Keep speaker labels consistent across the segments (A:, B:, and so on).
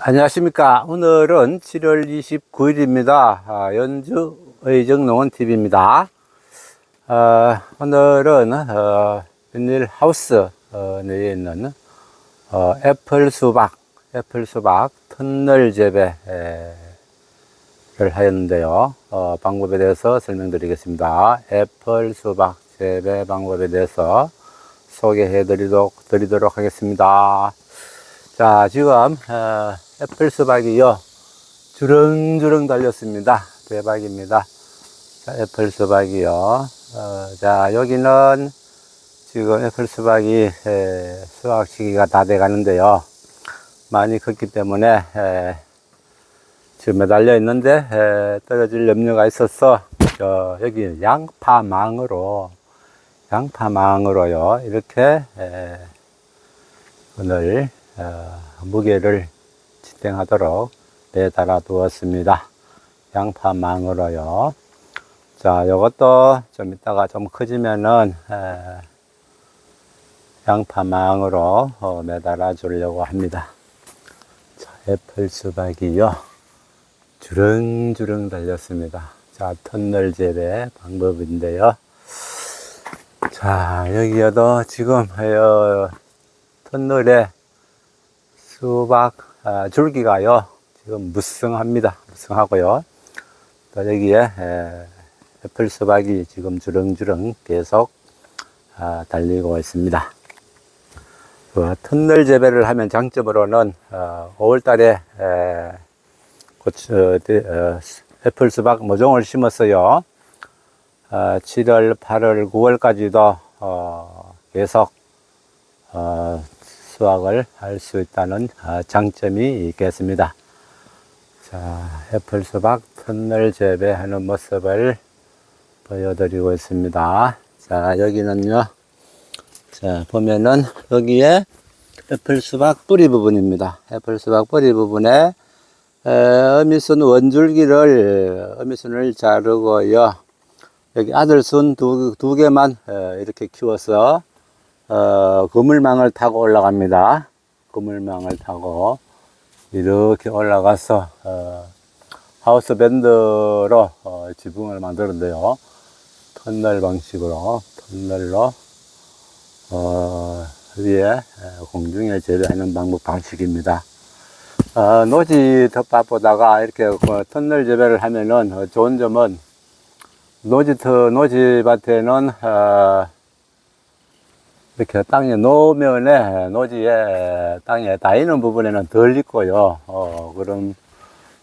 A: 안녕하십니까. 오늘은 7월 29일입니다. 아, 연주 의정농원TV입니다. 어, 오늘은 어, 웬일 하우스 어, 내에 있는 어, 애플 수박, 애플 수박 터널 재배를 하였는데요. 어, 방법에 대해서 설명드리겠습니다. 애플 수박 재배 방법에 대해서 소개해 드리도록, 드리도록 하겠습니다. 자, 지금, 어, 애플 수박이요. 주렁주렁 달렸습니다. 대박입니다. 자, 애플 수박이요. 어, 자, 여기는 지금 애플 수박이, 에, 수확 시기가 다 돼 가는데요. 많이 컸기 때문에, 에, 지금 매달려 있는데, 에, 떨어질 염려가 있어서, 저, 여기 양파망으로, 양파망으로요. 이렇게, 에, 오늘 어, 무게를 지탱하도록 매달아 두었습니다. 양파망으로요. 자, 요것도 좀 이따가 좀 커지면은 에, 양파망으로 어, 매달아 주려고 합니다. 자, 애플 수박이요. 주렁주렁 달렸습니다. 자, 터널 재배 방법인데요. 자, 여기에도 지금 어, 터널에 수박 아, 줄기가요 지금 무성합니다. 무성하고요. 또 여기에 에, 애플 수박이 지금 주렁주렁 계속 아, 달리고 있습니다. 그 터널 재배를 하면 장점으로는 어, 5월달에 에, 고추, 어, 대- 어, 애플 수박 모종을 심었어요. 어, 7월 8월 9월까지도 어, 계속 어, 수확을 할 수 있다는 아, 장점이 있겠습니다. 자, 애플 수박 터널 재배하는 모습을 보여드리고 있습니다. 자, 여기는요. 자, 보면은 여기에 애플 수박 뿌리 부분입니다. 애플 수박 뿌리 부분에 에, 어미순 원줄기를 어미순을 자르고요. 여기 아들순 두, 두 개만 에, 이렇게 키워서 어, 그물망을 타고 올라갑니다. 그물망을 타고 이렇게 올라가서 어, 하우스 밴드로 어, 지붕을 만드는데요. 터널 방식으로 터널로 어, 위에 에, 공중에 재배하는 방법 방식입니다. 어, 노지 텃밭보다가 이렇게 그 터널 재배를 하면은 어, 좋은 점은 노지 터 노지 밭에는 어, 이렇게 땅에 놓으면에 노지에 땅에 닿이는 부분에는 덜 있고요. 어, 그런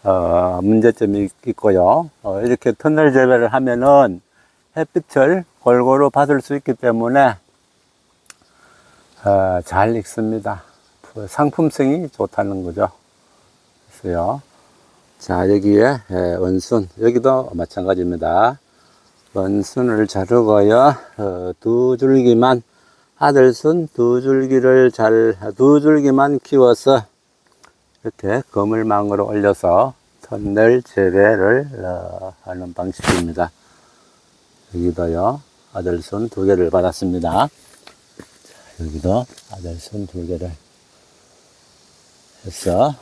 A: 어, 문제점이 있고요. 어, 이렇게 터널 재배를 하면은 햇빛을 골고루 받을 수 있기 때문에 어, 잘 익습니다. 그 상품성이 좋다는 거죠. 그래서요. 자, 여기에 예, 원순, 여기도 마찬가지입니다. 원순을 자르고요. 어, 두 줄기만 아들순 두 줄기를 잘, 두 줄기만 키워서 이렇게 거물망으로 올려서 터널 재배를 어, 하는 방식입니다. 여기도요, 아들순 두 개를 받았습니다. 자, 여기도 아들순 두 개를 해서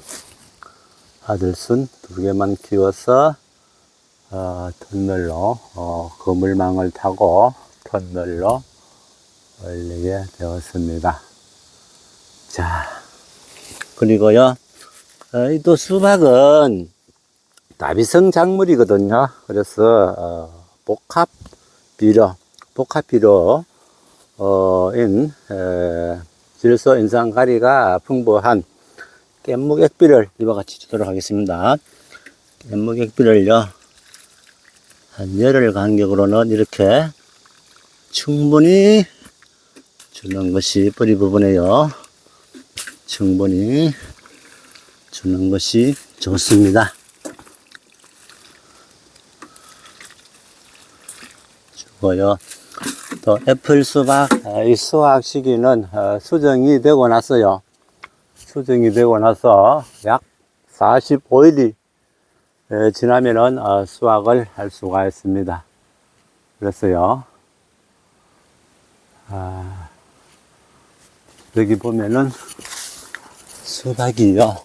A: 아들순 두 개만 키워서 어, 터널로 어, 거물망을 타고 터널로 올리게 되었습니다. 자, 그리고요, 어, 이또 수박은 다비성 작물이거든요. 그래서, 어, 복합 비료, 복합 비료, 어, 질소 인상 가리가 풍부한 깻묵 액비를 이와 같이 주도록 하겠습니다. 깻묵 액비를요, 한 열흘 간격으로는 이렇게 충분히 주는 것이 뿌리 부분에요. 충분히 주는 것이 좋습니다. 주고요. 또 애플 수박, 아, 이 수확 시기는 어, 수정이 되고 났어요. 수정이 되고 나서 약 45일이 지나면은 어, 수확을 할 수가 있습니다. 그래서요. 아, 여기 보면은 수박이요.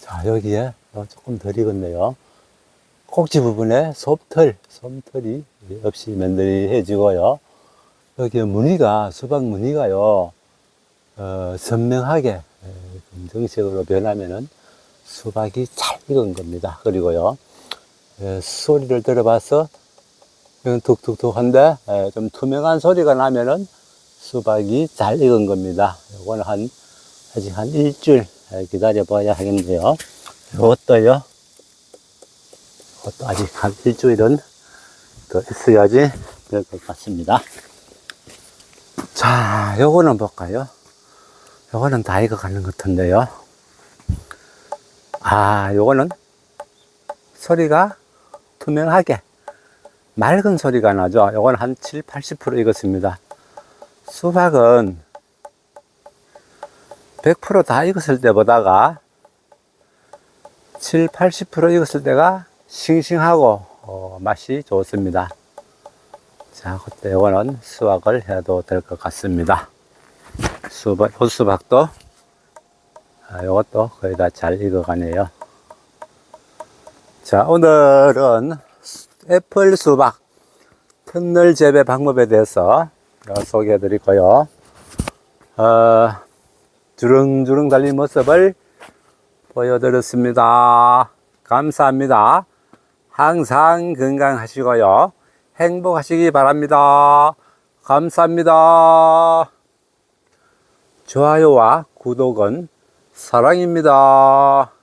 A: 자, 여기에 어, 조금 덜 익었네요. 꼭지 부분에 솜털, 솜털이 없이 맨들해지고요. 여기 무늬가, 수박 무늬가요, 어, 선명하게 에, 검정색으로 변하면은 수박이 잘 익은 겁니다. 그리고요, 에, 소리를 들어봐서 이건 툭툭툭 한데 에, 좀 투명한 소리가 나면은 수박이 잘 익은 겁니다. 이거는 한 아직 한 일주일 에, 기다려 봐야 하겠네요. 이것도요. 이것도 아직 한 일주일은 더 있어야지 될 것 같습니다. 자, 요거는 볼까요? 요거는 다 익어가는 것 같은데요. 아, 요거는 소리가 투명하게 맑은 소리가 나죠. 요건 한 7, 80% 익었습니다. 수박은 100%다 익었을 때보다가 7, 80% 익었을 때가 싱싱하고 어, 맛이 좋습니다. 자, 그때 이거는 수확을 해도 될 것 같습니다. 수박, 호수박도 아, 이것도 거의 다 잘 익어가네요. 자, 오늘은 애플 수박 터널 재배 방법에 대해서 소개해 드리고요. 어, 주렁주렁 달린 모습을 보여드렸습니다. 감사합니다. 항상 건강하시고요. 행복하시기 바랍니다. 감사합니다. 좋아요와 구독은 사랑입니다.